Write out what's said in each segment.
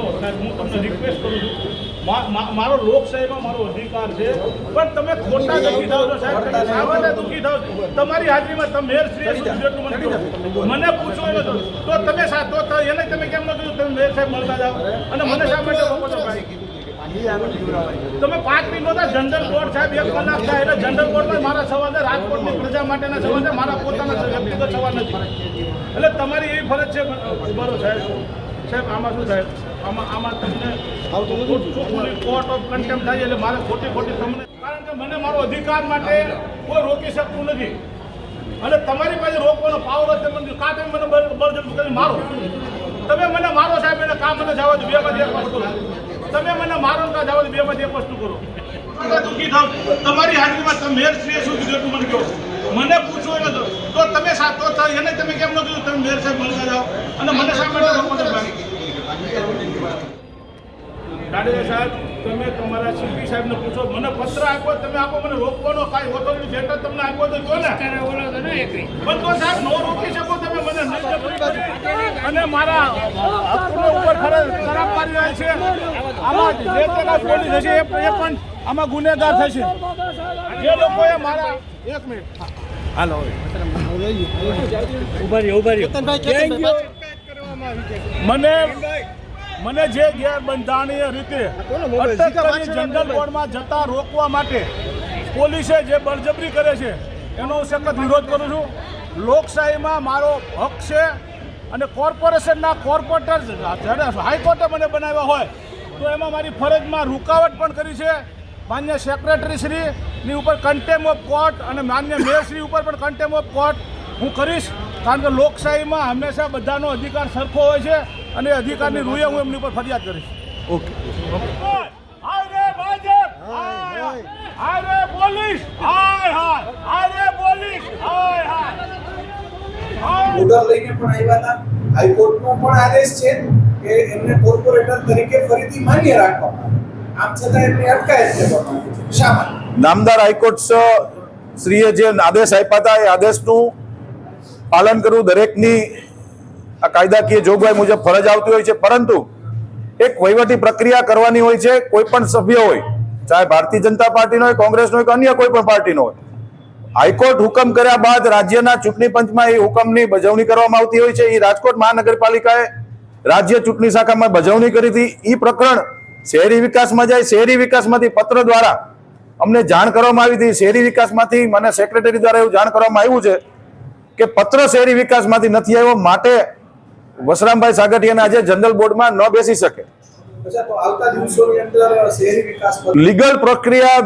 સમજો અને હું તમને રિક્વેસ્ટ કરું છું. મારો લોકશાહીમાં મારો અધિકાર છે. પણ તમે ખોટા દુઃખી થાવ છો સાહેબ. સામાન્ય દુઃખી થાવ છો. તમારી હાજરીમાં તમે મેયર શ્રી ગુજરાતનું મને મને પૂછો એનો તો તમે તો એને તમે કેમ ન કીધું? તમે મેયર સાહેબ મળતા જાઓ. અને મને શા માટે તમે પાંચ મિનિટમાં જનરલ બોર્ડ સાહેબ એક કલાક થાય એટલે જનરલ બોર્ડમાં મારા સવાલ છે. રાજકોટની પ્રજા માટેના સવાલ છે. મારા પોતાના વ્યક્તિગત સવાલ નથી. એટલે તમારી એવી ફરજ છે. બરો સાહેબ. સાહેબ આમાં શું સાહેબ આમાં આમાં તમને કોર્ટ ઓફ કન્ટેમ્પ થાય એટલે મારે ખોટી ખોટી તમને કારણ કે મને મારો અધિકાર માટે કોઈ રોકી શકતું નથી. અને તમારી પાસે રોકવાનો પાવર હશે મને કાં તમે મને બળ- બળજબરી કરી મારો. તમે મને મારો સાહેબ એને કામ મને જવા દો? બે માંથી એક વસ્તુ તમે મને મારો કાં જવા દો? બે માંથી એક વસ્તુ કરો તમે દુઃખી થાવ? તમારી હાજરીમાં તમે શ્રીએ શું કીધું એટલું મને કહો. મને પૂછો એટલે તો તમે સા તો તો એને તમે કેમ ન કીધું તમે મેર સાહેબ મળતા જાઓ. અને મને શા માટે? દાડે સાહેબ તમે તમારા સીપી સાહેબને પૂછો મને પત્ર આપો તમે આપો મને રોકવાનો કાંઈ ઓથોરિટી જેટલો તમને આપો તો જો ને. પણ તો સાહેબ નો રોકી શકો તમે મને. અને મારા ઉપર ખરાબ ખરાબ રહ્યા છે. આમાં જે પેલા પોલીસ હશે એ એ પણ આમાં ગુનેગાર થશે. જે લોકોએ મારા એક મિનિટ. હાલો ઊભા રહ્યો ઊભા રહ્યો. મને મને જે ગેરબંધારણીય રીતે અટક કરી જનરલ બોર્ડમાં જતા રોકવા માટે પોલીસે જે બળજબરી કરે છે એનો હું સખત વિરોધ કરું છું. લોકશાહીમાં મારો હક છે અને કોર્પોરેશનના કોર્પોરેટર જ્યારે હાઈકોર્ટે મને બનાવ્યા હોય તો એમાં મારી ફરજમાં રૂકાવટ પણ કરી છે. માન્ય સેક્રેટરીશ્રીની ઉપર કન્ટેમ ઓફ કોર્ટ અને માન્ય મેયરશ્રી ઉપર પણ કન્ટેમ ઓફ કોર્ટ હું કરીશ. કારણ કે લોકશાહીમાં હંમેશા બધાનો અધિકાર સરખો હોય છે અને અધિકારની રૂએ હું એમની ઉપર ફરિયાદ કરીશ. ઓકે. ઓર્ડર લઈને પણ આવ્યા હતા. હાઈકોર્ટનો પણ આદેશ છે. કે એમને કોર્પોરેટર તરીકે ફરીથી માન્ય રાખવામાં આમ છતાં એમને અટકાયત કરવામાં નામદાર હાઈકોર્ટ શ્રીએ જે આદેશ આપ્યા હતા, એ આદેશનું પાલન કરવું દરેકની આ કાયદાકીય જોગવાઈ મુજબ ફરજ આવતી હોય છે. પરંતુ એક વહીવટી પ્રક્રિયા કરવાની હોય છે, કોઈ પણ સભ્ય હોય, ચાહે ભારતીય જનતા પાર્ટીનો હોય, કોંગ્રેસનો હોય કે અન્ય કોઈ પણ પાર્ટીનો હોય, હાઈકોર્ટ હુકમ કર્યા બાદ રાજ્યના ચૂંટણી પંચમાં એ હુકમની બજવણી કરવામાં આવતી હોય છે. એ રાજકોટ મહાનગરપાલિકાએ રાજ્ય ચૂંટણી શાખામાં બજવણી કરી હતી. એ પ્રકરણ શહેરી વિકાસમાં જાય. શહેરી વિકાસમાંથી પત્ર દ્વારા અમને જાણ કરવામાં આવી હતી. શહેરી વિકાસમાંથી મને સેક્રેટરી દ્વારા એવું જાણ કરવામાં આવ્યું છે કે પત્ર શહેરી વિકાસમાંથી નથી આવ્યો. માટે વસરામભાઈ સાગઠિયાના આજે જનરલ બોર્ડમાં ન બેસી શકે. લીગલ પ્રક્રિયા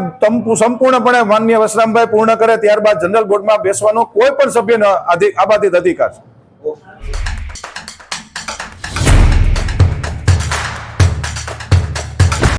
સંપૂર્ણપણે માન્ય વસરામભાઈ પૂર્ણ કરે. ત્યારબાદ જનરલ બોર્ડમાં બેસવાનો કોઈ પણ સભ્યનો આબાદિત અધિકાર છે.